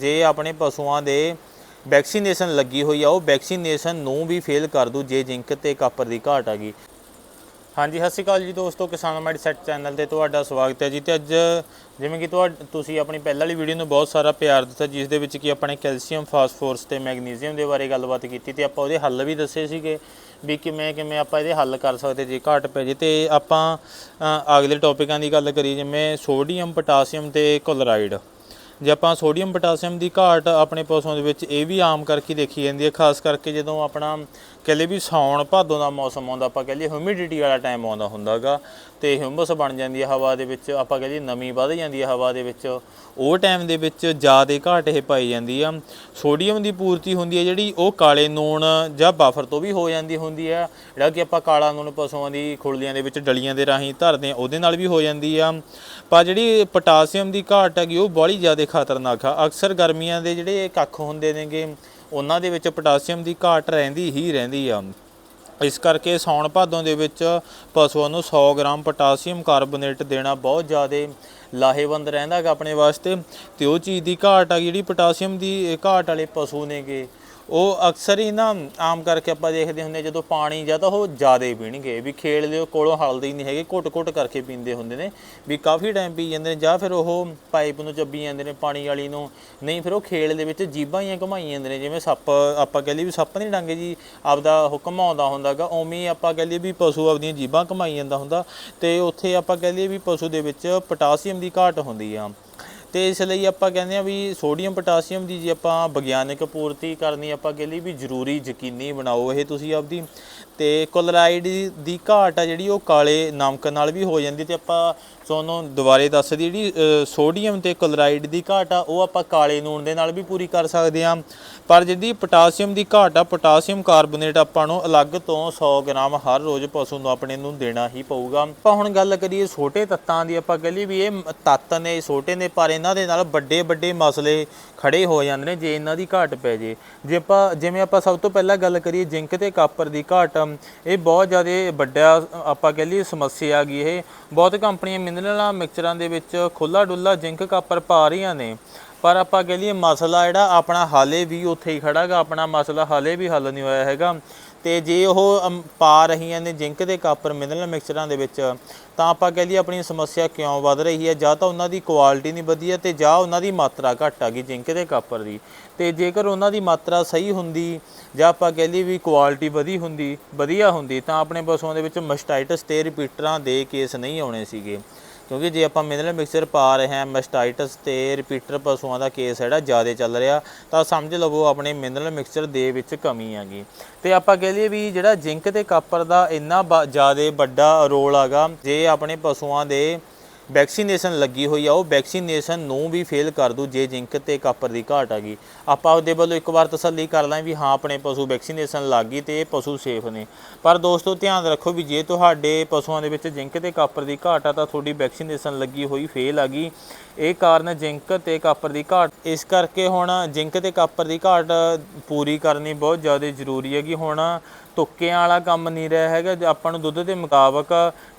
ਜੇ ਆਪਣੇ ਪਸ਼ੂਆਂ ਦੇ ਵੈਕਸੀਨੇਸ਼ਨ ਲੱਗੀ ਹੋਈ ਆ, ਉਹ ਵੈਕਸੀਨੇਸ਼ਨ ਨੂੰ ਵੀ ਫੇਲ ਕਰ ਦੂ, ਜੇ ਜ਼ਿੰਕ ਤੇ ਕਾਪਰ ਦੀ ਘਾਟ ਆ ਗਈ। ਹਾਂਜੀ, ਸਤਿ ਸ਼੍ਰੀ ਅਕਾਲ ਜੀ ਦੋਸਤੋ, ਕਿਸਾਨ ਮਾਈਂਡਸੈਟ ਚੈਨਲ ਤੇ ਤੁਹਾਡਾ ਸਵਾਗਤ ਹੈ ਜੀ। ਤੇ ਅੱਜ ਜਿਵੇਂ ਕਿ ਤੁਹਾ, ਤੁਸੀਂ ਆਪਣੀ ਪਹਿਲਾਂ ਵਾਲੀ ਵੀਡੀਓ ਨੂੰ ਬਹੁਤ ਸਾਰਾ ਪਿਆਰ ਦਿੱਤਾ, ਜਿਸ ਦੇ ਵਿੱਚ ਕਿ ਆਪਣੇ ਕੈਲਸ਼ੀਅਮ, ਫਾਸਫੋਰਸ ਤੇ ਮੈਗਨੀਜ਼ੀਅਮ ਦੇ ਬਾਰੇ ਗੱਲਬਾਤ ਕੀਤੀ ਤੇ ਆਪਾਂ ਉਹਦੇ ਹੱਲ ਵੀ ਦੱਸੇ ਸੀਗੇ ਵੀ ਕਿਵੇਂ ਕਿਵੇਂ ਆਪਾਂ ਇਹਦੇ ਹੱਲ ਕਰ ਸਕਦੇ ਜੇ ਘਾਟ ਪੈ ਜੇ। ਤੇ ਆਪਾਂ ਅਗਲੇ ਟੌਪਿਕਾਂ ਦੀ ਗੱਲ ਕਰੀਏ, ਜਿਵੇਂ ਸੋਡੀਅਮ, ਪੋਟਾਸੀਅਮ ਤੇ ਕਲੋਰਾਈਡ। ਜੇ ਆਪਾਂ ਸੋਡੀਅਮ ਪੋਟਾਸੀਅਮ ਦੀ ਘਾਟ ਆਪਣੇ ਪਸ਼ੂਆਂ ਦੇ ਵਿੱਚ ਇਹ ਵੀ ਆਮ ਕਰਕੇ ਦੇਖੀ ਜਾਂਦੀ ਹੈ, ਖਾਸ ਕਰਕੇ ਜਦੋਂ ਆਪਣਾ ਕਹਿ ਲਈਏ ਵੀ ਸਾਉਣ ਭਾਦੋਂ ਦਾ ਮੌਸਮ ਆਉਂਦਾ, ਆਪਾਂ ਕਹਿ ਲਈਏ ਹਿਊਮਿਡਿਟੀ ਵਾਲਾ ਟਾਈਮ ਆਉਂਦਾ ਹੁੰਦਾਗਾ, ਤੇ ਹਿਊਮਸ ਬਣ ਜਾਂਦੀ ਹੈ ਹਵਾ ਦੇ ਵਿੱਚ, ਆਪਾਂ ਕਹਿ ਲਈਏ ਨਮੀ ਵੱਧ ਜਾਂਦੀ ਹੈ ਹਵਾ ਦੇ ਵਿੱਚ, ਉਹ ਟਾਈਮ ਦੇ ਵਿੱਚ ਜ਼ਿਆਦਾ ਘਾਟ ਇਹ ਪਾਈ ਜਾਂਦੀ ਆ। ਸੋਡੀਅਮ ਦੀ ਪੂਰਤੀ ਹੁੰਦੀ ਹੈ ਜਿਹੜੀ, ਉਹ ਕਾਲੇ ਨੂਣ ਜਾਂ ਬਾਫਰ ਤੋਂ ਵੀ ਹੋ ਜਾਂਦੀ ਹੁੰਦੀ ਆ, ਜਿਹੜਾ ਕਿ ਆਪਾਂ ਕਾਲਾ ਨੂਣ ਪਸ਼ੂਆਂ ਦੀ ਖੁਰਲੀਆਂ ਦੇ ਵਿੱਚ, ਡਲੀਆਂ ਦੇ ਰਾਹੀਂ ਧਰਦੇ ਆ, ਉਹਦੇ ਨਾਲ ਵੀ ਹੋ ਜਾਂਦੀ ਆ। ਪਰ ਜਿਹੜੀ ਪੋਟਾਸੀਅਮ ਦੀ ਘਾਟ ਹੈਗੀ, ਉਹ ਬੜੀ ਜ਼ਿਆਦਾ ਖਤਰਨਾਕ ਆ। ਅਕਸਰ ਗਰਮੀਆਂ ਦੇ ਜਿਹੜੇ ਕੱਖ ਹੁੰਦੇ ਨੇਗੇ ਉਹਨਾਂ ਦੇ ਵਿੱਚ ਪੋਟਾਸੀਅਮ ਦੀ ਘਾਟ ਰਹਿੰਦੀ ਹੀ ਰਹਿੰਦੀ ਆ। ਇਸ ਕਰਕੇ ਸਾਉਣ ਭਾਦੋਂ ਦੇ ਵਿੱਚ ਪਸ਼ੂਆਂ ਨੂੰ 100 ਗ੍ਰਾਮ ਪੋਟਾਸੀਅਮ ਕਾਰਬੋਨੇਟ ਦੇਣਾ ਬਹੁਤ ਜ਼ਿਆਦਾ ਲਾਹੇਵੰਦ ਰਹਿੰਦਾ ਹੈਗਾ ਆਪਣੇ ਵਾਸਤੇ। ਤੇ ਉਹ ਚੀਜ਼ ਦੀ ਘਾਟ ਆ ਜਿਹੜੀ ਪੋਟਾਸੀਅਮ ਦੀ ਘਾਟ ਵਾਲੇ ਪਸ਼ੂ ਨੇਗੇ। ਉਹ ਅਕਸਰ ਹੀ ਨਾ ਆਮ ਕਰਕੇ ਆਪਾਂ ਦੇਖਦੇ ਹੁੰਦੇ ਜਦੋਂ ਪਾਣੀ ਜਾਂ ਤਾਂ ਉਹ ਜ਼ਿਆਦਾ ਹੀ ਪੀਣਗੇ। ਵੀ ਖੇਲ ਦੇ ਕੋਲੋਂ ਹਲਦੇ ਹੀ ਨਹੀਂ ਹੈਗੇ, ਘੁੱਟ-ਘੁੱਟ ਕਰਕੇ ਪੀਂਦੇ ਹੁੰਦੇ ਨੇ। ਵੀ ਕਾਫੀ ਟਾਈਮ ਪੀ ਜਾਂਦੇ ਨੇ, ਜਾਂ ਫਿਰ ਉਹ ਪਾਈਪ ਨੂੰ ਚੱਬੀ ਜਾਂਦੇ ਨੇ, ਪਾਣੀ ਵਾਲੀ ਨੂੰ। ਨਹੀਂ, ਫਿਰ ਉਹ ਖੇਲ ਦੇ ਵਿੱਚ ਜੀਬਾਂ ਹੀ ਘੁਮਾਈ ਜਾਂਦੇ ਨੇ, ਜਿਵੇਂ ਸੱਪ, ਆਪਾਂ ਕਹਿ ਲਈਏ ਵੀ ਸੱਪ ਨਹੀਂ ਡਾਂਗੇ ਜੀ, ਆਪਦਾ ਉਹ ਘੁਮਾਉਂਦਾ ਹੁੰਦਾਗਾ, ਉਵੇਂ ਹੀ ਆਪਾਂ ਕਹਿ ਲਈਏ ਵੀ ਪਸ਼ੂ ਆਪਦੀਆਂ ਜੀਬਾਂ ਘੁਮਾਈ ਜਾਂਦਾ ਹੁੰਦਾ। ਤੇ ਉੱਥੇ ਆਪਾਂ ਕਹਿ ਲਈਏ ਵੀ ਪਸ਼ੂ ਦੇ ਵਿੱਚ ਪੋਟਾਸੀਅਮ ਦੀ ਘਾਟ ਹੁੰਦੀ ਆ। ਤੇ ਇਸ ਲਈ ਆਪਾਂ ਕਹਿੰਦੇ ਆ ਵੀ ਸੋਡੀਅਮ ਪੋਟਾਸੀਅਮ ਦੀ ਜੇ ਆਪਾਂ ਵਿਗਿਆਨਕ ਪੂਰਤੀ ਕਰਨੀ ਆਪਾਂ ਕਹਿ ਲਈ ਵੀ ਜ਼ਰੂਰੀ ਯਕੀਨੀ ਬਣਾਓ ਇਹ ਤੁਸੀਂ ਆਪਦੀ। ਤੇ ਕਲੋਰਾਈਡ ਦੀ ਘਾਟ ਆ ਜਿਹੜੀ ਉਹ ਕਾਲੇ ਨਮਕ ਨਾਲ ਵੀ ਹੋ ਜਾਂਦੀ ਤੇ ਆਪਾਂ ਤੁਹਾਨੂੰ ਦੁਬਾਰੇ ਦੱਸ ਦਈਏ ਜਿਹੜੀ ਸੋਡੀਅਮ ਤੇ ਕਲੋਰਾਈਡ ਦੀ ਘਾਟ ਆ, ਉਹ ਆਪਾਂ ਕਾਲੇ ਨੂਣ ਦੇ ਨਾਲ ਵੀ ਪੂਰੀ ਕਰ ਸਕਦੇ ਆ ਪਰ ਜਿਹੜੀ ਪੋਟਾਸੀਅਮ ਦੀ ਘਾਟ ਆ, ਪੋਟਾਸੀਅਮ ਕਾਰਬੋਨੇਟ ਆਪਾਂ ਨੂੰ ਅਲੱਗ ਤੋਂ 100 ਗ੍ਰਾਮ ਹਰ ਰੋਜ਼ ਪਸ਼ੂ ਨੂੰ ਆਪਣੇ ਨੂੰ ਦੇਣਾ ਹੀ ਪਊਗਾ। ਆਪਾਂ ਹੁਣ ਗੱਲ ਕਰੀਏ ਛੋਟੇ ਤੱਤਾਂ ਦੀ, ਆਪਾਂ ਕਹ ਲਈ ਵੀ ਇਹ ਤੱਤ ਨੇ, ਛੋਟੇ ਨੇ, ਪਰ ਇਹਨਾਂ ਦੇ ਨਾਲ ਵੱਡੇ ਵੱਡੇ ਮਸਲੇ ਖੜੇ ਹੋ ਜਾਂਦੇ ਨੇ, ਜੇ ਇਹਨਾਂ ਦੀ ਘਾਟ ਪੈ ਜੇ। ਜੇ ਆਪਾਂ, ਜਿਵੇਂ ਆਪਾਂ ਸਭ ਤੋਂ ਪਹਿਲਾਂ ਗੱਲ ਕਰੀਏ ਜ਼ਿੰਕ ਤੇ ਕਾਪਰ ਦੀ ਘਾਟ, ਇਹ ਬਹੁਤ ਜ਼ਿਆਦਾ ਵੱਡਾ, ਆਪਾਂ ਕਹ ਲਈਏ ਸਮੱਸਿਆ ਆ ਗਈ ਇਹ। ਬਹੁਤ ਕੰਪਨੀਆਂ ਮਿਨਰਲਾਂ ਮਿਕਸਚਰਾਂ ਦੇ ਵਿੱਚ ਖੁੱਲਾ ਡੁੱਲਾ ਜ਼ਿੰਕ, ਕਾਪਰ ਪਾ ਰਹੀਆਂ ਨੇ। ਪਰ ਆਪਾਂ ਕਹ ਲਈਏ ਮਸਲਾ ਜਿਹੜਾ ਆਪਣਾ ਹਾਲੇ ਵੀ ਉੱਥੇ ਹੀ ਖੜਾਗਾ ਆਪਣਾ ਮਸਲਾ ਹਾਲੇ ਵੀ ਹੱਲ ਨਹੀਂ ਹੋਇਆ ਹੈਗਾ। ਤੇ ਜੇ ਉਹ ਅਮ, ਪਾ ਰਹੀਆਂ ਨੇ ਜ਼ਿੰਕ ਦੇ ਕਾਪਰ ਮਿਨਰਲ ਮਿਕਸਚਰਾਂ ਦੇ ਵਿੱਚ ਤਾਂ ਆਪਾਂ ਕਹਿ ਲਈਏ ਆਪਣੀ ਸਮੱਸਿਆ ਕਿਉਂ ਵੱਧ ਰਹੀ ਹੈ? ਜਾਂ ਤਾਂ ਉਹਨਾਂ ਦੀ ਕੁਆਲਿਟੀ ਨਹੀਂ ਵਧੀਆ ਤੇ ਜਾਂ ਉਹਨਾਂ ਦੀ ਮਾਤਰਾ ਘੱਟ ਆ ਗਈ ਜ਼ਿੰਕ ਦੇ ਕਾਪਰ ਦੀ। ਤੇ ਜੇਕਰ ਉਹਨਾਂ ਦੀ ਮਾਤਰਾ ਸਹੀ ਹੁੰਦੀ ਜਾਂ ਆਪਾਂ ਕਹਿ ਲਈਏ ਵੀ ਕੁਆਲਿਟੀ ਵਧੀ ਹੁੰਦੀ ਵਧੀਆ ਹੁੰਦੀ ਤਾਂ ਆਪਣੇ ਪਸ਼ੂਆਂ ਦੇ ਵਿੱਚ ਮਸਟਾਈਟਸ ਤੇ ਰਿਪੀਟਰਾਂ ਦੇ ਕੇਸ ਨਹੀਂ ਆਉਣੇ ਸੀਗੇ। ਕਿਉਂਕਿ ਜੇ ਆਪਾਂ ਮਿਨਰਲ ਮਿਕਸਚਰ ਪਾ ਰਹੇ ਹਾਂ ਮੈਸਟਾਈਟਸ ਤੇ ਰਿਪੀਟਰ ਪਸ਼ੂਆਂ ਦਾ ਕੇਸ ਜਿਹੜਾ ਜ਼ਿਆਦਾ ਚੱਲ ਰਿਹਾ, ਤਾਂ ਸਮਝ ਲਵੋ ਆਪਣੇ ਮਿਨਰਲ ਮਿਕਸਚਰ ਦੇ ਵਿੱਚ ਕਮੀ ਹੈਗੀ। ਤੇ ਆਪਾਂ ਕਹਿ ਲਈਏ ਵੀ ਜਿਹੜਾ ਜ਼ਿੰਕ ਤੇ ਕਾਪਰ ਦਾ ਇੰਨਾ ਜ਼ਿਆਦਾ ਵੱਡਾ ਰੋਲ ਹੈਗਾ, ਜੇ ਆਪਣੇ ਪਸ਼ੂਆਂ ਦੇ ਵੈਕਸੀਨੇਸ਼ਨ ਲੱਗੀ ਹੋਈ ਆ, ਉਹ ਵੈਕਸੀਨੇਸ਼ਨ ਨੂੰ ਵੀ ਫੇਲ ਕਰ ਦੂ, ਜੇ ਜ਼ਿੰਕ ਤੇ ਕਾਪਰ ਦੀ ਘਾਟ ਆ ਗਈ। ਆਪਾਂ ਉਹਦੇ ਵੱਲੋਂ ਇੱਕ ਵਾਰ ਤਸੱਲੀ ਕਰ ਲਾਂ ਵੀ ਹਾਂ, ਆਪਣੇ ਪਸ਼ੂ ਵੈਕਸੀਨੇਸ਼ਨ ਲੱਗ ਗਈ ਤੇ ਇਹ ਪਸ਼ੂ ਸੇਫ ਨੇ। ਪਰ ਦੋਸਤੋ, ਧਿਆਨ ਰੱਖੋ ਵੀ ਜੇ ਤੁਹਾਡੇ ਪਸ਼ੂਆਂ ਦੇ ਵਿੱਚ ਜ਼ਿੰਕ ਤੇ ਕਾਪਰ ਦੀ ਘਾਟ ਆ, ਤਾਂ ਤੁਹਾਡੀ ਵੈਕਸੀਨੇਸ਼ਨ ਲੱਗੀ ਹੋਈ ਫੇਲ ਆ ਗਈ। ਇਹ ਕਾਰਨ ਜ਼ਿੰਕ ਤੇ ਕਾਪਰ ਦੀ ਘਾਟ, ਇਸ ਕਰਕੇ ਹੁਣ ਜ਼ਿੰਕ ਤੇ ਕਾਪਰ ਦੀ ਘਾਟ ਪੂਰੀ ਕਰਨੀ ਬਹੁਤ ਜ਼ਿਆਦਾ ਜ਼ਰੂਰੀ ਹੈਗੀ। ਹੁਣ ਤੁੱਕਿਆਂ ਵਾਲਾ ਕੰਮ ਨਹੀਂ ਰਿਹਾ ਹੈਗਾ। ਆਪਾਂ ਨੂੰ ਦੁੱਧ ਦੇ ਮੁਤਾਬਕ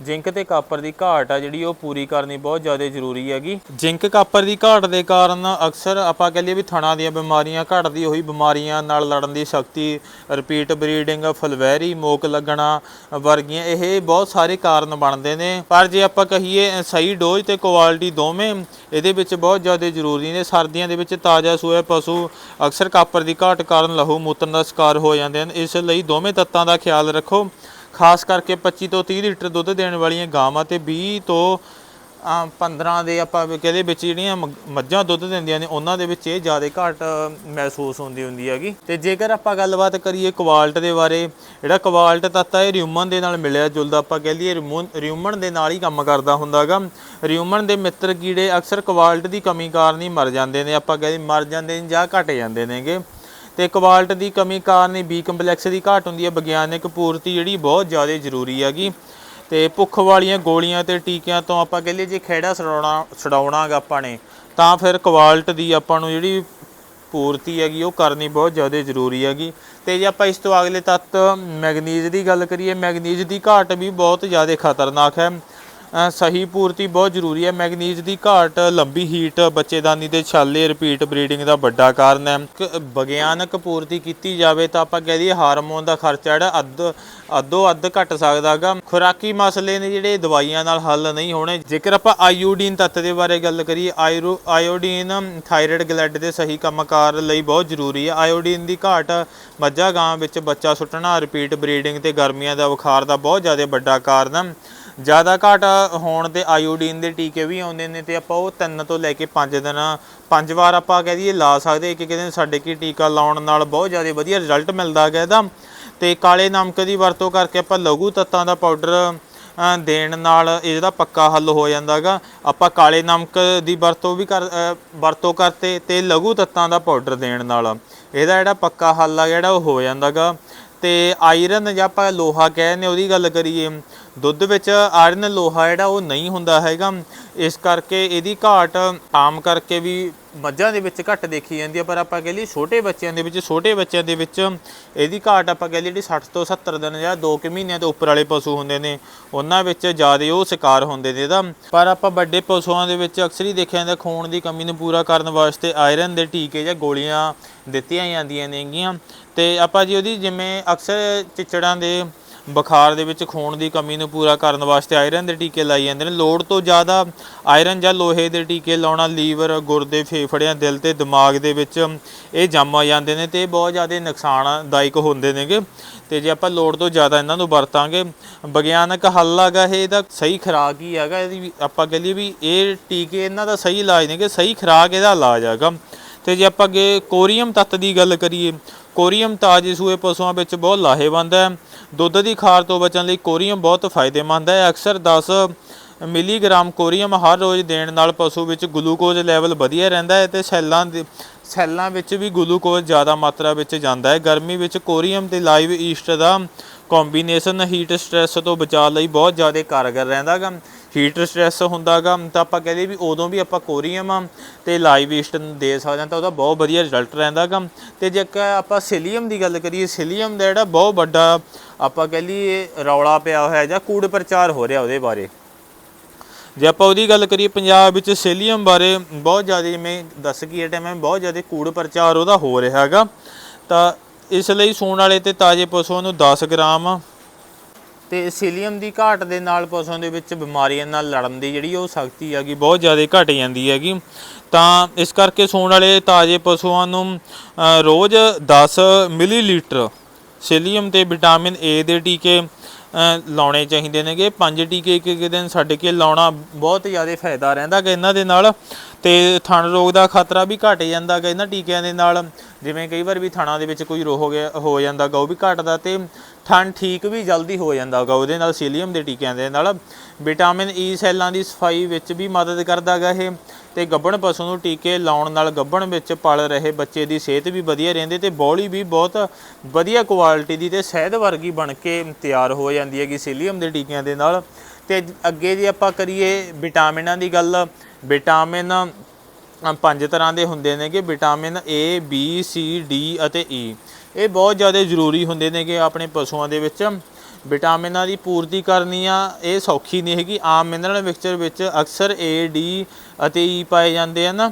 ਜ਼ਿੰਕ ਤੇ ਕਾਪਰ ਦੀ ਘਾਟ ਆ ਜਿਹੜੀ, ਉਹ ਪੂਰੀ ਕਰਨੀ ਬਹੁਤ ਜ਼ਿਆਦਾ ਜ਼ਰੂਰੀ ਹੈਗੀ। ਜ਼ਿੰਕ ਕਾਪਰ ਦੀ ਘਾਟ ਦੇ ਕਾਰਨ ਅਕਸਰ ਆਪਾਂ ਕਹ ਲਈਏ ਵੀ ਥਣਾ ਦੀਆਂ ਬਿਮਾਰੀਆਂ ਘਟਦੀ ਹੋਈ ਬਿਮਾਰੀਆਂ ਨਾਲ ਲੜਨ ਦੀ ਸ਼ਕਤੀ ਰਿਪੀਟ ਬਰੀਡਿੰਗ ਫਲਵੈਰੀ, ਮੋਕ ਲੱਗਣਾ ਵਰਗੀਆਂ ਇਹ ਬਹੁਤ ਸਾਰੇ ਕਾਰਨ ਬਣਦੇ ਨੇ। ਪਰ ਜੇ ਆਪਾਂ ਕਹੀਏ ਸਹੀ ਡੋਜ਼ ਤੇ ਕੁਆਲਿਟੀ ਦੋਵੇਂ, ਇਹਦੇ ਵਿੱਚ ਬਹੁਤ ਜ਼ਿਆਦਾ ਜ਼ਰੂਰੀ ਨੇ। ਸਰਦੀਆਂ ਦੇ ਵਿੱਚ ਤਾਜ਼ਾ ਸੂਏ ਪਸ਼ੂ ਅਕਸਰ ਕਾਪਰ ਦੀ ਘਾਟ ਕਾਰਨ ਲਹੂ, ਮੂਤਰ ਦਾ ਸ਼ਿਕਾਰ ਹੋ ਜਾਂਦੇ ਹਨ। ਇਸ ਲਈ ਦੋਵੇਂ ਤੱਤ ਦਾ ਖਿਆਲ ਰੱਖੋ। ਖਾਸ ਕਰਕੇ 25 ਤੋਂ 30 ਲੀਟਰ ਦੁੱਧ ਦੇਣ ਵਾਲੀਆਂ ਗਾਵਾਂ ਤੇ 20 ਤੋਂ, ਅਮ 15 ਦੇ ਆਪਾਂ ਕਹਿੰਦੇ ਵਿੱਚ ਜਿਹੜੀਆਂ ਮ- ਮੱਝਾਂ ਦੁੱਧ ਦਿੰਦੀਆਂ ਨੇ, ਉਹਨਾਂ ਦੇ ਵਿੱਚ ਇਹ ਜ਼ਿਆਦਾ ਘਾਟ ਮਹਿਸੂਸ ਹੁੰਦੀ ਹੁੰਦੀ ਹੈਗੀ। ਤੇ ਜੇਕਰ ਆਪਾਂ ਗੱਲਬਾਤ ਕਰੀਏ ਕੁਆਲਟ ਦੇ ਬਾਰੇ, ਜਿਹੜਾ ਕੁਆਲਟ ਤੱਤ ਹੈ ਇਹ ਰਿਊਮਨ ਦੇ ਨਾਲ ਮਿਲਿਆ ਜੁਲਦਾ, ਆਪਾਂ ਕਹਿ ਲਈਏ ਰਿਮੂਨ- ਰਿਊਮਨ ਦੇ ਨਾਲ ਹੀ ਕੰਮ ਕਰਦਾ ਹੁੰਦਾਗਾ। ਰਿਊਮਨ ਦੇ ਮਿੱਤਰ ਕੀੜੇ ਅਕਸਰ ਕੁਆਲਟ ਦੀ ਕਮੀ ਕਾਰਨ ਹੀ ਮਰ ਜਾਂਦੇ ਨੇ, ਆਪਾਂ ਕਹਿੰਦੇ ਮਰ ਜਾਂਦੇ ਨੇ ਜਾਂ ਘਟ ਜਾਂਦੇ ਨੇਗੇ। ਤੇ ਕੁਆਲਟ ਦੀ ਕਮੀ ਕਾਰਨ ਹੀ ਬੀ ਕੰਪਲੈਕਸ ਦੀ ਘਾਟ ਹੁੰਦੀ ਹੈ। ਵਿਗਿਆਨਿਕ ਪੂਰਤੀ ਜਿਹੜੀ ਬਹੁਤ ਜ਼ਿਆਦਾ ਜ਼ਰੂਰੀ ਹੈਗੀ। ਤੇ ਭੁੱਖ ਵਾਲੀਆਂ ਗੋਲੀਆਂ ਤੇ ਟੀਕਿਆਂ ਤੋਂ ਆਪਾਂ ਕਹਿ ਲਈਏ, ਜੇ ਖਹਿੜਾ ਛਡਾਉਣਾ, ਛਡਾਉਣਾਗਾ ਆਪਾਂ ਨੇ, ਤਾਂ ਫਿਰ ਕੁਆਲਟ ਦੀ ਆਪਾਂ ਨੂੰ ਜਿਹੜੀ ਪੂਰਤੀ ਹੈਗੀ, ਉਹ ਕਰਨੀ ਬਹੁਤ ਜ਼ਿਆਦਾ ਜ਼ਰੂਰੀ ਹੈਗੀ। ਤੇ ਜੇ ਆਪਾਂ ਇਸ ਤੋਂ ਅਗਲੇ ਤੱਤ ਮੈਗਨੀਜ਼ ਦੀ ਗੱਲ ਕਰੀਏ, ਮੈਗਨੀਜ਼ ਦੀ ਘਾਟ ਵੀ ਬਹੁਤ ਜ਼ਿਆਦਾ ਖਤਰਨਾਕ ਹੈ। ਸਹੀ ਪੂਰਤੀ ਬਹੁਤ ਜ਼ਰੂਰੀ ਹੈ। ਮੈਗਨੀਜ਼ ਦੀ ਘਾਟ, ਲੰਬੀ ਹੀਟ ਬੱਚੇਦਾਨੀ ਦੇ ਛਾਲੇ ਰਿਪੀਟ ਬਰੀਡਿੰਗ ਦਾ ਵੱਡਾ ਕਾਰਨ ਹੈ। ਵਿਗਿਆਨਕ ਪੂਰਤੀ ਕੀਤੀ ਜਾਵੇ ਤਾਂ ਆਪਾਂ ਕਹਿ ਦਈਏ ਹਾਰਮੋਨ ਦਾ ਖਰਚਾ ਜਿਹੜਾ ਅੱਧ, ਅੱਧੋ ਅੱਧ ਘਟ ਸਕਦਾਗਾ ਖੁਰਾਕੀ ਮਸਲੇ ਨੇ ਜਿਹੜੇ ਦਵਾਈਆਂ ਨਾਲ ਹੱਲ ਨਹੀਂ ਹੋਣੇ। ਜੇਕਰ ਆਪਾਂ ਆਇਓਡੀਨ ਤੱਤ ਦੇ ਬਾਰੇ ਗੱਲ ਕਰੀਏ, ਆਇਰੋ ਆਇਓਡੀਨ ਥਾਇਰਾਇਡ ਗਲੈਂਡ ਦੇ ਸਹੀ ਕੰਮਕਾਰ ਲਈ ਬਹੁਤ ਜ਼ਰੂਰੀ ਹੈ। ਆਇਓਡੀਨ ਦੀ ਘਾਟ ਮੱਝਾਂ, ਗਾਂ ਵਿੱਚ ਬੱਚਾ ਸੁੱਟਣਾ ਰਿਪੀਟ ਬਰੀਡਿੰਗ ਤੇ ਗਰਮੀਆਂ ਦਾ ਬੁਖਾਰ ਦਾ ਬਹੁਤ ਜ਼ਿਆਦਾ ਵੱਡਾ ਕਾਰਨ ਹੈ। ਜ਼ਿਆਦਾ ਘਾਟ ਹੋਣ ਤੇ ਆਇਓਡੀਨ ਦੇ ਟੀਕੇ ਵੀ ਆਉਂਦੇ ਨੇ ਤੇ ਆਪਾਂ ਉਹ ਤਿੰਨ ਤੋਂ ਲੈ ਕੇ ਪੰਜ ਦਿਨ, ਪੰਜ ਵਾਰ ਆਪਾਂ ਕਹਿ ਦਈਏ ਲਾ ਸਕਦੇ ਇੱਕ ਇੱਕ ਦਿਨ ਸਾਡੇ ਕੀ ਟੀਕਾ ਲਾਉਣ ਨਾਲ ਬਹੁਤ ਜ਼ਿਆਦਾ ਵਧੀਆ ਰਿਜ਼ਲਟ ਮਿਲਦਾ ਹੈਗਾ ਇਹਦਾ। ਤੇ ਕਾਲੇ ਨਮਕ ਦੀ ਵਰਤੋਂ ਕਰਕੇ ਆਪਾਂ ਲਘੂ ਤੱਤਾਂ ਦਾ ਪਾਊਡਰ ਦੇਣ ਨਾਲ ਇਹਦਾ ਪੱਕਾ ਹੱਲ ਹੋ ਜਾਂਦਾਗਾ ਆਪਾਂ ਕਾਲੇ ਨਮਕ ਦੀ ਵਰਤੋਂ ਵੀ ਕਰ ਵਰਤੋਂ ਕਰਤੇ ਤੇ ਲਘੂ ਤੱਤਾਂ ਦਾ ਪਾਊਡਰ ਦੇਣ ਨਾਲ ਇਹਦਾ ਜਿਹੜਾ ਪੱਕਾ ਹੱਲ ਆ ਜਿਹੜਾ ਉਹ ਹੋ ਜਾਂਦਾਗਾ ਤੇ ਆਇਰਨ ਜਾਂ ਆਪਾਂ ਲੋਹਾ ਕਹਿੰਦੇ ਉਹਦੀ ਗੱਲ ਕਰੀਏ ਦੁੱਧ ਵਿੱਚ ਆਇਰਨ ਲੋਹਾ ਜਿਹੜਾ ਉਹ ਨਹੀਂ ਹੁੰਦਾ ਹੈਗਾ। ਇਸ ਕਰਕੇ ਇਹਦੀ ਘਾਟ ਆਮ ਕਰਕੇ ਵੀ ਮੱਝਾਂ ਦੇ ਵਿੱਚ ਘੱਟ ਦੇਖੀ ਜਾਂਦੀ ਹੈ ਪਰ ਆਪਾਂ ਕਹਿ ਲਈ ਛੋਟੇ ਬੱਚਿਆਂ ਦੇ ਵਿੱਚ, ਛੋਟੇ ਬੱਚਿਆਂ ਦੇ ਵਿੱਚ ਇਹਦੀ ਘਾਟ ਆਪਾਂ ਕਹਿ ਲਈ ਜਿਹੜੀ 60 ਤੋਂ 70 ਦਿਨ ਜਾਂ 2 ਕਿ ਮਹੀਨਿਆਂ ਤੋਂ ਉੱਪਰ ਵਾਲੇ ਪਸ਼ੂ ਹੁੰਦੇ ਨੇ, ਉਹਨਾਂ ਵਿੱਚ ਜ਼ਿਆਦਾ ਉਹ ਸ਼ਿਕਾਰ ਹੁੰਦੇ ਨੇ ਇਹਦਾ। ਪਰ ਆਪਾਂ ਵੱਡੇ ਪਸ਼ੂਆਂ ਦੇ ਵਿੱਚ ਅਕਸਰ ਹੀ ਦੇਖਿਆ ਜਾਂਦਾ, ਖੂਨ ਦੀ ਕਮੀ ਨੂੰ ਪੂਰਾ ਕਰਨ ਵਾਸਤੇ ਆਇਰਨ ਦੇ ਟੀਕੇ ਜਾਂ ਗੋਲੀਆਂ ਦਿੱਤੀਆਂ ਜਾਂਦੀਆਂ ਨੇਗੀਆਂ। ਤੇ ਆਪਾਂ ਜੀ ਉਹਦੀ ਜਿਵੇਂ ਅਕਸਰ ਚਿਚੜਾਂ ਦੇ ਬੁਖਾਰ ਦੇ ਵਿੱਚ ਖੂਨ ਦੀ ਕਮੀ ਨੂੰ ਪੂਰਾ ਕਰਨ ਵਾਸਤੇ ਆਇਰਨ ਦੇ ਟੀਕੇ ਲਾਈ ਜਾਂਦੇ ਨੇ। ਲੋੜ ਤੋਂ ਜ਼ਿਆਦਾ ਆਇਰਨ ਜਾਂ ਲੋਹੇ ਦੇ ਟੀਕੇ ਲਾਉਣਾ ਲੀਵਰ, ਗੁਰਦੇ, ਫੇਫੜਿਆਂ, ਦਿਲ ਤੇ ਦਿਮਾਗ ਦੇ ਵਿੱਚ ਇਹ ਜੰਮ ਆ ਜਾਂਦੇ ਨੇ ਤੇ ਇਹ ਬਹੁਤ ਜ਼ਿਆਦਾ ਨੁਕਸਾਨਦਾਇਕ ਹੁੰਦੇ ਨੇਗੇ। ਤੇ ਜੇ ਆਪਾਂ ਲੋੜ ਤੋਂ ਜ਼ਿਆਦਾ ਇਹਨਾਂ ਨੂੰ ਵਰਤਾਂਗੇ, ਵਿਗਿਆਨਕ ਹੱਲ ਹੈਗਾ ਇਹ, ਇਹਦਾ ਸਹੀ ਖੁਰਾਕ ਹੀ ਹੈਗਾ। ਇਹਦੀ ਵੀ ਆਪਾਂ ਕਹ ਲਈਏ ਵੀ ਇਹ ਟੀਕੇ ਇਹਨਾਂ ਦਾ ਸਹੀ ਇਲਾਜ ਨੇਗੇ, ਸਹੀ ਖੁਰਾਕ ਇਹਦਾ ਇਲਾਜ ਹੈਗਾ। ਤੇ ਜੇ ਆਪਾਂ ਅੱਗੇ ਕੋਰੀਅਮ ਤੱਤ ਦੀ ਗੱਲ ਕਰੀਏ ਕੋਰੀਅਮ ਤਾਜ਼ੇ ਸੂਏ ਪਸ਼ੂਆਂ ਵਿੱਚ ਬਹੁਤ ਲਾਹੇਵੰਦ ਹੈ। ਦੁੱਧ ਦੀ ਖਾਰ ਤੋਂ ਬਚਣ ਲਈ ਕੋਰੀਅਮ ਬਹੁਤ ਫਾਇਦੇਮੰਦ ਹੈ। ਅਕਸਰ 10 ਮਿਲੀਗ੍ਰਾਮ ਕੋਰੀਅਮ ਹਰ ਰੋਜ਼ ਦੇਣ ਨਾਲ ਪਸ਼ੂ ਵਿੱਚ ਗਲੂਕੋਜ਼ ਲੈਵਲ ਵਧੀਆ ਰਹਿੰਦਾ ਹੈ ਤੇ ਸੈੱਲਾਂ ਦੇ ਸੈੱਲਾਂ ਵਿੱਚ ਵੀ ਗਲੂਕੋਜ਼ ਜ਼ਿਆਦਾ ਮਾਤਰਾ ਵਿੱਚ ਜਾਂਦਾ ਹੈ। ਗਰਮੀ ਵਿੱਚ ਕੋਰੀਅਮ ਤੇ ਲਾਈਵ ਈਸਟ ਦਾ ਕੰਬੀਨੇਸ਼ਨ ਹੀਟ ਸਟ੍ਰੈਸ ਤੋਂ ਬਚਾਅ ਲਈ ਬਹੁਤ ਜ਼ਿਆਦਾ ਕਾਰਗਰ ਰਹਿੰਦਾਗਾ ਹੀਟ ਸਟ੍ਰੈਸ ਹੁੰਦਾਗਾ, ਤਾਂ ਆਪਾਂ ਕਹਦੇ ਵੀ ਉਦੋਂ ਵੀ ਆਪਾਂ ਕੋਰੀਅਮ ਤੇ ਲਾਈਵ ਈਸਟ ਦੇ ਸਕਦੇ ਹਾਂ, ਤਾਂ ਉਹਦਾ ਬਹੁਤ ਵਧੀਆ ਰਿਜ਼ਲਟ ਰਹਿੰਦਾਗਾ। ਤੇ ਜੇਕਰ ਆਪਾਂ ਸਿਲੀਅਮ ਦੀ ਗੱਲ ਕਰੀਏ, ਸਿਲੀਅਮ ਦਾ ਜਿਹੜਾ ਬਹੁਤ ਵੱਡਾ ਆਪਾਂ ਕਹ ਲਈਏ ਰੌਲਾ ਪਿਆ ਹੋਇਆ ਜਾਂ ਕੂੜ ਪ੍ਰਚਾਰ ਹੋ ਰਿਹਾ ਉਹਦੇ ਬਾਰੇ। ਜੇ ਆਪਾਂ ਉਹਦੀ ਗੱਲ ਕਰੀਏ ਪੰਜਾਬ ਵਿੱਚ ਸੇਲੀਅਮ ਬਾਰੇ, ਬਹੁਤ ਜ਼ਿਆਦਾ ਜਿਵੇਂ ਦੱਸ ਕੀ ਟਾਈਮ ਹੈ ਬਹੁਤ ਜ਼ਿਆਦਾ ਕੂੜ ਪ੍ਰਚਾਰ ਉਹਦਾ ਹੋ ਰਿਹਾ ਹੈਗਾ ਤਾਂ ਇਸ ਲਈ ਸੂਣ ਵਾਲੇ ਤੇ ਤਾਜ਼ੇ ਪਸ਼ੂਆਂ ਨੂੰ 10 ਗ੍ਰਾਮ ਤੇ ਸੀਲੀਅਮ ਦੀ ਘਾਟ ਦੇ ਨਾਲ ਪਸ਼ੂਆਂ ਦੇ ਵਿੱਚ ਬਿਮਾਰੀਆਂ ਨਾਲ ਲੜਨ ਦੀ ਜਿਹੜੀ ਉਹ ਸ਼ਕਤੀ ਹੈਗੀ, ਬਹੁਤ ਜ਼ਿਆਦਾ ਘਟ ਜਾਂਦੀ ਹੈਗੀ। ਤਾਂ ਇਸ ਕਰਕੇ ਸੌਣ ਵਾਲੇ ਤਾਜ਼ੇ ਪਸ਼ੂਆਂ ਨੂੰ ਰੋਜ਼ 10 ਮਿਲੀਲੀਟਰ ਸੀਲੀਅਮ ਤੇ ਵਿਟਾਮਿਨ ਏ ਦੇ ਟੀਕੇ ਲਾਉਣੇ ਚਾਹੀਦੇ ਨੇਗੇ। ਪੰਜ ਟੀਕੇ ਇੱਕ ਇੱਕ ਦਿਨ ਛੱਡ ਕੇ ਲਾਉਣਾ ਬਹੁਤ ਜ਼ਿਆਦਾ ਫਾਇਦਾ ਰਹਿੰਦਾ ਗਾ ਇਹਨਾਂ ਦੇ ਨਾਲ। ਤੇ ਥਣ ਰੋਗ ਦਾ ਖਤਰਾ ਵੀ ਘਟ ਜਾਂਦਾ ਗਾ ਇਹਨਾਂ ਟੀਕਿਆਂ ਦੇ ਨਾਲ। ਜਿਵੇਂ ਕਈ ਵਾਰ ਵੀ ਥਣਾਂ ਦੇ ਵਿੱਚ ਕੋਈ ਰੋਗ ਹੋ ਗਿਆ, ਹੋ ਜਾਂਦਾ ਗਾ ਉਹ ਵੀ ਘਟਦਾ ਤੇ ਥਣ ਠੀਕ ਵੀ ਜਲਦੀ ਹੋ ਜਾਂਦਾ ਗਾ ਉਹਦੇ ਨਾਲ ਸੀਲੀਅਮ ਦੇ ਟੀਕਿਆਂ ਦੇ ਨਾਲ। ਵਿਟਾਮਿਨ ਈ ਸੈੱਲਾਂ ਦੀ ਸਫ਼ਾਈ ਵਿੱਚ ਵੀ ਮਦਦ ਕਰਦਾ ਗਾ ਇਹ। ਤੇ ਗੱਭਣ ਪਸ਼ੂ ਨੂੰ ਟੀਕੇ ਲਾਉਣ ਨਾਲ ਗੱਭਣ ਵਿੱਚ ਪਲ ਰਹੇ ਬੱਚੇ ਦੀ ਸਿਹਤ ਵੀ ਵਧੀਆ ਰਹਿੰਦੀ ਤੇ ਬੌਲੀ ਵੀ ਬਹੁਤ ਵਧੀਆ ਕੁਆਲਿਟੀ ਦੀ ਤੇ ਸ਼ਹਿਦ ਵਰਗੀ ਬਣ ਕੇ ਤਿਆਰ ਹੋ ਜਾਂਦੀ ਹੈਗੀ ਸੀਲੀਅਮ ਦੇ ਟੀਕਿਆਂ ਦੇ ਨਾਲ। ਤੇ ਅੱਗੇ ਜੇ ਆਪਾਂ ਕਰੀਏ ਵਿਟਾਮਿਨਾਂ ਦੀ ਗੱਲ, ਵਿਟਾਮਿਨ ਪੰਜ ਤਰ੍ਹਾਂ ਦੇ ਹੁੰਦੇ ਨੇਗੇ, vitamin A, B, C, D ਅਤੇ E ਇਹ ਬਹੁਤ ਜ਼ਿਆਦਾ ਜ਼ਰੂਰੀ ਹੁੰਦੇ ਨੇਗੇ ਆਪਣੇ ਪਸ਼ੂਆਂ ਦੇ ਵਿੱਚ ਵਿਟਾਮਿਨਾਂ ਦੀ ਪੂਰਤੀ ਕਰਨੀ ਆ, ਇਹ ਸੌਖੀ ਨਹੀਂ ਹੈਗੀ। ਆਮ ਮਿਨਰਲ ਮਿਕਸਚਰ ਵਿੱਚ ਅਕਸਰ A, D ਅਤੇ E ਪਾਏ ਜਾਂਦੇ ਹਨ।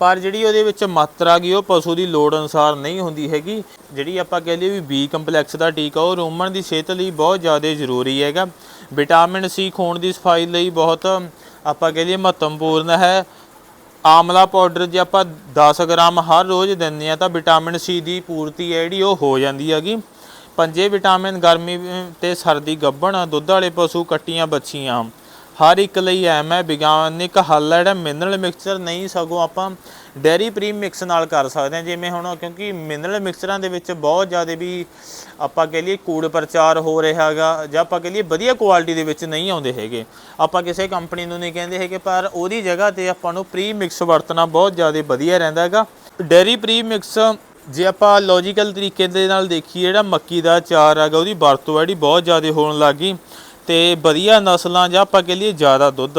ਪਰ ਜਿਹੜੀ ਉਹਦੇ ਵਿੱਚ ਮਾਤਰਾ ਗਈ ਉਹ ਪਸ਼ੂ ਦੀ ਲੋੜ ਅਨੁਸਾਰ ਨਹੀਂ ਹੁੰਦੀ ਹੈਗੀ। ਜਿਹੜੀ ਆਪਾਂ ਕਹਿ ਲਈਏ ਵੀ ਬੀ ਕੰਪਲੈਕਸ ਦਾ ਟੀਕਾ, ਉਹ ਰੋਮਨ ਦੀ ਸਿਹਤ ਲਈ ਬਹੁਤ ਜ਼ਿਆਦਾ ਜ਼ਰੂਰੀ ਹੈਗਾ। ਵਿਟਾਮਿਨ ਸੀ ਖੂਨ ਦੀ ਸਫ਼ਾਈ ਲਈ ਬਹੁਤ ਆਪਾਂ ਕਹਿ ਲਈਏ ਮਹੱਤਵਪੂਰਨ ਹੈ। ਆਮਲਾ ਪਾਊਡਰ ਜੇ ਆਪਾਂ 10 ਗ੍ਰਾਮ ਹਰ ਰੋਜ਼ ਦਿੰਦੇ ਆ ਤਾਂ ਵਿਟਾਮਿਨ ਸੀ ਦੀ ਪੂਰਤੀ ਹੈ ਜਿਹੜੀ ਉਹ ਹੋ ਜਾਂਦੀ ਹੈਗੀ। ਪੰਜੇ ਵਿਟਾਮਿਨ ਗਰਮੀ ਅਹ, ਤੇ ਸਰਦੀ ਗੱਭਣ ਦੁੱਧ ਵਾਲੇ ਪਸ਼ੂ ਕੱਟੀਆਂ ਬੱਚੀਆਂ। ਹਰ ਇੱਕ ਲਈ ਐਮ ਹੈ, ਵਿਗਿਆਨਿਕ ਹੱਲ ਹੈ ਜਿਹੜਾ ਮਿਨਰਲ ਮਿਕਸਚਰ ਨਹੀਂ ਸਗੋਂ ਆਪਾਂ ਡੈਰੀ ਪ੍ਰੀ ਮਿਕਸ ਨਾਲ ਕਰ ਸਕਦੇ ਹਾਂ। ਜਿਵੇਂ ਹੁਣ ਕਿਉਂਕਿ ਮਿਨਰਲ ਮਿਕਸਚਰਾਂ ਦੇ ਵਿੱਚ ਬਹੁਤ ਜ਼ਿਆਦਾ ਵੀ ਆਪਾਂ ਕਹਿ ਲਈਏ ਕੂੜ ਪ੍ਰਚਾਰ ਹੋ ਰਿਹਾ ਹੈਗਾ ਜਾਂ ਆਪਾਂ ਕਹਿ ਲਈਏ ਵਧੀਆ ਕੁਆਲਿਟੀ ਦੇ ਵਿੱਚ ਨਹੀਂ ਆਉਂਦੇ ਹੈਗੇ। ਆਪਾਂ ਕਿਸੇ ਕੰਪਨੀ ਨੂੰ ਨਹੀਂ ਕਹਿੰਦੇ ਹੈਗੇ, ਪਰ ਉਹਦੀ ਜਗ੍ਹਾ ਤੇ ਆਪਾਂ ਨੂੰ ਪ੍ਰੀ ਮਿਕਸ ਵਰਤਣਾ ਬਹੁਤ ਜ਼ਿਆਦਾ ਵਧੀਆ ਰਹਿੰਦਾ ਹੈਗਾ। ਡੈਰੀ ਪ੍ਰੀ ਮਿਕਸ ਜੇ ਆਪਾਂ ਲੌਜੀਕਲ ਤਰੀਕੇ ਦੇ ਨਾਲ ਦੇਖੀਏ, ਜਿਹੜਾ ਮੱਕੀ ਦਾ ਚਾਰ ਹੈਗਾ, ਉਹਦੀ ਵਰਤੋਂ ਹੈ ਜਿਹੜੀ ਬਹੁਤ ਜ਼ਿਆਦਾ ਹੋਣ ਲੱਗੀ ਤੇ ਵਧੀਆ ਨਸਲਾਂ ਜਾਂ ਆਪਾਂ ਕਹਿ ਲਈਏ ਜ਼ਿਆਦਾ ਦੁੱਧ,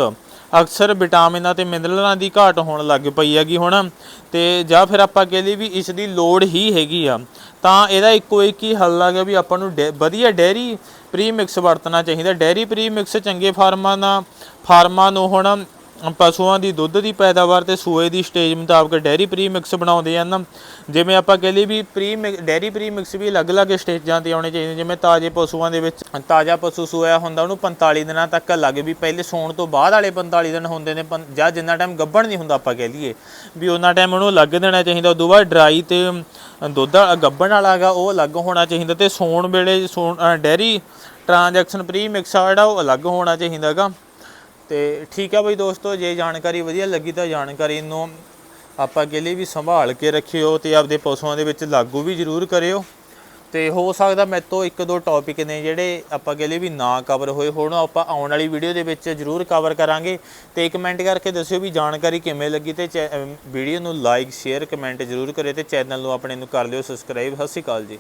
ਅਕਸਰ ਵਿਟਾਮਿਨਾਂ ਤੇ ਮਿਨਰਲਾਂ ਦੀ ਘਾਟ ਹੋਣ ਲੱਗ ਪਈ ਹੈਗੀ ਹੁਣ। ਤੇ ਜਾਂ ਫਿਰ ਆਪਾਂ ਕਹਿ ਲਈਏ ਵੀ ਇਸ ਦੀ ਲੋੜ ਹੀ ਹੈਗੀ ਆ। ਤਾਂ ਇਹਦਾ ਇੱਕੋ ਇੱਕ ਹੀ ਹੱਲ ਆ ਗਿਆ ਵੀ ਆਪਾਂ ਨੂੰ ਡੈ- ਵਧੀਆ ਡੈਰੀ ਪ੍ਰੀਮਿਕਸ ਵਰਤਣਾ ਚਾਹੀਦਾ। ਡੈਰੀ ਪ੍ਰੀਮਿਕਸ ਚੰਗੇ ਫਾਰਮਾਂ ਨਾਲ, ਫਾਰਮਾਂ ਨੂੰ ਹੁਣ ਪਸ਼ੂਆਂ ਦੀ ਦੁੱਧ ਦੀ ਪੈਦਾਵਾਰ ਤੇ ਸੂਏ ਦੀ ਸਟੇਜ ਮੁਤਾਬਕ ਡੈਰੀ ਪ੍ਰੀ ਮਿਕਸ ਬਣਾਉਂਦੇ ਹਨ। ਜਿਵੇਂ ਆਪਾਂ ਕਹਿ ਲਈ ਵੀ ਪ੍ਰੀ ਡੈਰੀ ਪ੍ਰੀ ਮਿਕਸ ਵੀ ਅਲੱਗ-ਅਲੱਗ ਸਟੇਜਾਂ ਤੇ ਆਉਣੇ ਚਾਹੀਦੇ ਜਿਵੇਂ ਤਾਜ਼ੇ ਪਸ਼ੂਆਂ ਦੇ ਵਿੱਚ ਤਾਜ਼ਾ ਪਸ਼ੂ ਸੂਇਆ ਹੁੰਦਾ ਉਹਨੂੰ 45 ਦਿਨਾਂ ਤੱਕ ਲੱਗ ਵੀ ਪਹਿਲੇ ਸੌਣ ਤੋਂ ਬਾਅਦ ਵਾਲੇ 45 ਦਿਨ ਹੁੰਦੇ ਨੇ ਪੰ- ਜਾਂ ਜਿੰਨਾ ਟਾਈਮ ਗੱਭਣ ਨਹੀਂ ਹੁੰਦਾ ਆਪਾਂ ਕਹਿ ਲਈਏ ਵੀ ਉਹਨਾਂ ਟਾਈਮ ਉਹਨੂੰ ਲੱਗ ਦੇਣਾ ਚਾਹੀਦਾ। ਉਦੋਂ ਬਾਅਦ ਡਰਾਈ ਤੇ ਦੁੱਧ ਗੱਭਣ ਵਾਲਾ ਹੈਗਾ ਉਹ ਅਲੱਗ ਹੋਣਾ ਚਾਹੀਦਾ ਤੇ ਸੌਣ ਵੇਲੇ ਸੌਣ ਅ, ਡੈਰੀ ਟ੍ਰਾਂਜੈਕਸ਼ਨ ਪ੍ਰੀ ਮਿਕਸ ਆ ਜਿਹੜਾ ਉਹ ਅਲੱਗ ਹੋਣਾ ਚਾਹੀਦਾ ਹੈਗਾ। ਤੇ ਠੀਕ ਆ ਬਈ ਦੋਸਤੋ, ਜੇ ਜਾਣਕਾਰੀ ਵਧੀਆ ਲੱਗੀ ਤਾਂ ਜਾਣਕਾਰੀ ਨੂੰ ਆਪਾਂ ਅੱਗੇ ਲਈ ਵੀ ਸੰਭਾਲ ਕੇ ਰੱਖਿਓ ਤੇ ਆਪਦੇ ਪਸ਼ੂਆਂ ਦੇ ਵਿੱਚ ਲਾਗੂ ਵੀ ਜ਼ਰੂਰ ਕਰਿਓ। ਤੇ ਹੋ ਸਕਦਾ ਮੇਰੇ ਤੋਂ ਇੱਕ ਦੋ ਟੌਪਿਕ ਨੇ ਜਿਹੜੇ ਆਪਾਂ ਅੱਗੇ ਲਈ ਵੀ ਨਾ ਕਵਰ ਹੋਏ ਹੋਣ, ਆਪਾਂ ਆਉਣ ਵਾਲੀ ਵੀਡੀਓ ਦੇ ਵਿੱਚ ਜ਼ਰੂਰ ਕਵਰ ਕਰਾਂਗੇ। ਤੇ ਕਮੈਂਟ ਕਰਕੇ ਦੱਸਿਓ ਵੀ ਜਾਣਕਾਰੀ ਕਿਵੇਂ ਲੱਗੀ ਤੇ ਵੀਡੀਓ ਨੂੰ ਲਾਈਕ ਸ਼ੇਅਰ ਕਮੈਂਟ ਜ਼ਰੂਰ ਕਰਿਓ ਤੇ ਚੈਨਲ ਨੂੰ ਆਪਣੇ ਨੂੰ ਕਰ ਲਿਓ ਸਬਸਕ੍ਰਾਈਬ ਸਤਿ ਸ਼੍ਰੀ ਅਕਾਲ ਜੀ।